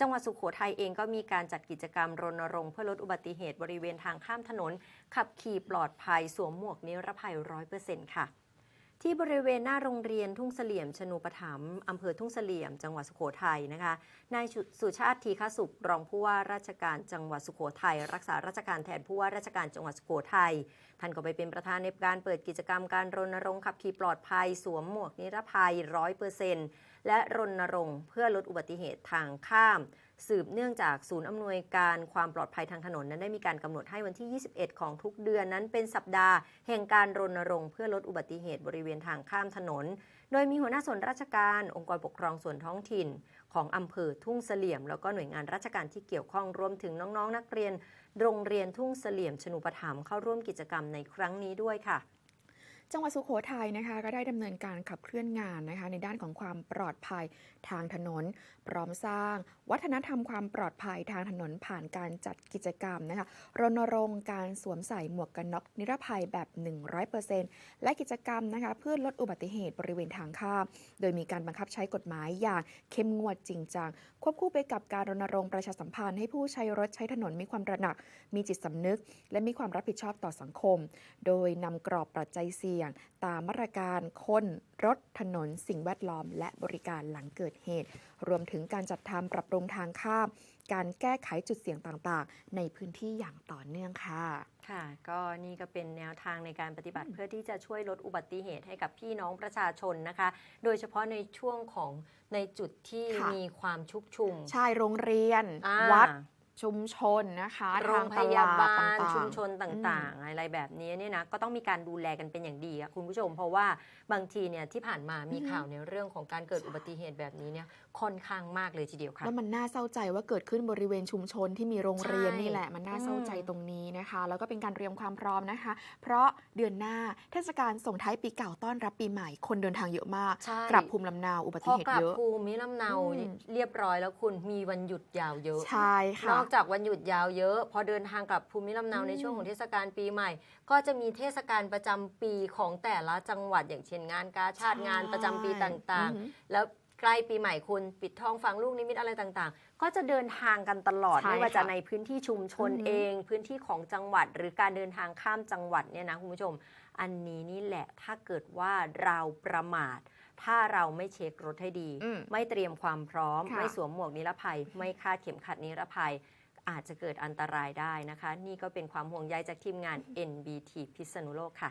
จังหวัดสุขโขทัยเองก็มีการจัดกิจกรรมรณรงค์เพื่อลดอุบัติเหตุบริเวณทางข้ามถนน ขับขี่ปลอดภัยสวมหมวกนิรภัยร้อยเปอร์เซ็นต์ค่ะ ที่บริเวณหน้าโรงเรียนทุ่งเสลี่ยมชนูปถัมอำเภอทุ่งเสลี่ยม จังหวัดสุโขทัยนะคะ นายสุชาติทีฆสุขรองผู้ว่าราชการจังหวัดสุโขทัยรักษาราชการแทนผู้ว่าราชการจังหวัดสุโขทัยท่านก็ไปเป็นประธานในการเปิดกิจกรรมการรณรงค์ขับขี่ปลอดภัย สวมหมวกนิรภัย100%และรณรงค์เพื่อลดอุบัติเหตุทางข้าม สืบเนื่องจากศูนย์อำนวยการความปลอดภัยทางถนนนั้นได้มีการกำหนดให้วันที่ 21 ของทุกเดือนนั้นเป็นสัปดาห์ แห่งการรณรงค์เพื่อลดอุบัติเหตุบริเวณทางข้ามถนน โดยมีหัวหน้าส่วนราชการองค์กรปกครองส่วนท้องถิ่น ของอำเภอทุ่งเสลี่ยม แล้วก็หน่วยงานราชการที่เกี่ยวข้องรวมถึงน้องๆนักเรียน โรงเรียนทุ่งเสลี่ยมชนุปถัมภ์เข้าร่วมกิจกรรมในครั้งนี้ด้วยค่ะ จังหวัดสุโขทัยนะคะก็ได้ดำเนินการขับเคลื่อนงานนะคะในด้านของความปลอดภัยทางถนน พร้อมสร้าง วัฒนธรรมความปลอดภัยทางถนนผ่านการจัดกิจกรรมนะคะรณรงค์การสวมใส่หมวกกันน็อกนิรภัยแบบ 100%และกิจกรรมนะคะเพื่อลดอุบัติเหตุบริเวณทางข้าม โดยมีการบังคับใช้กฎหมายอย่างเข้มงวดจริงจังควบคู่ไปกับการรณรงค์ประชาสัมพันธ์ให้ผู้ใช้รถใช้ถนนมีความระหนัก มีจิตสำนึก และมีความรับผิดชอบต่อสังคม โดยนำกรอบปัจจัยเสี่ยง ตามมาตรการคนรถถนนสิ่งแวดล้อม และบริการหลังเกิดเหตุ รวมถึงการจัดทำปรับปรุงทางข้าม การแก้ไขจุดเสี่ยงต่างๆ ในพื้นที่อย่างต่อเนื่องค่ะ ค่ะ ก็นี่ก็เป็นแนวทางในการปฏิบัติเพื่อที่จะช่วยลดอุบัติเหตุให้กับพี่น้องประชาชนนะคะ โดยเฉพาะในช่วงของในจุดที่ค่ะมีความชุกชุม ใช่โรงเรียนอ่าวัด ชุมชนนะคะโรงทพตยาลดบาลต่งๆชุมชนต่างๆ อะไรแบบนี้เนี่ยนะก็ต้องมีการดูแลกันเป็นอย่างดีอะคุณผู้ชม เพราะว่าบางทีเนี่ยที่ผ่านมามีอือฮึข่าวในเรื่องของการเกิดอุบัติเหตุแบบนี้เนี่ยค่อนข้างมากเลยทีเดียวค่ะแล้วมันน่าเศร้าใจว่าเกิดขึ้นบริเวณชุมชนที่มีโรงเรียนใช่นี่แหละมันน่าเศร้าใจอืมตรงนี้นะคะ แล้วก็เป็นการเตรียมความพร้อมนะคะ เพราะเดือนหน้าเทศกาลส่งท้ายปีเก่าต้อนรับปีใหม่คนเดินทางเยอะมากใช่กลับภูมิลำเนาอุบัพติอเหตุกลับเยอะภูมิลำเนาอืมเรียบร้อยแล้วคุณมีวันหยุดยาวเยอะใช่นค่ะอกจากวันหยุดยาวเยอะ พอเดินทางกลับภูมิลำเนาอืมในช่วงของเทศกาลปีใหม่ ก็จะมีเทศกาลประจำปีของแต่ละจังหวัดอย่างเช่นงานกาชาติงานประจำปีต่างอือหือๆแล้ว ใกล้ปีใหม่คุณปิดทองฟังลูกนิมิตอะไรต่างๆ ก็จะเดินทางกันตลอด ใช่ไม่ว่าจะค่ะในพื้นที่ชุมชนอือหือ เอง พื้นที่ของจังหวัด หรือการเดินทางข้ามจังหวัดเนี่ยนะคุณผู้ชม อันนี้นี่แหละถ้าเกิดว่าเราประมาท ถ้าเราไม่เช็ครถให้ดี อืมไม่เตรียมความพร้อม ค่ะ ไม่สวมหมวกนิรภัย ไม่คาดเข็มขัดนิรภัย อาจจะเกิดอันตรายได้นะคะ นี่ก็เป็นความห่วงใยจากทีมงาน NBT พิษณุโลกค่ะ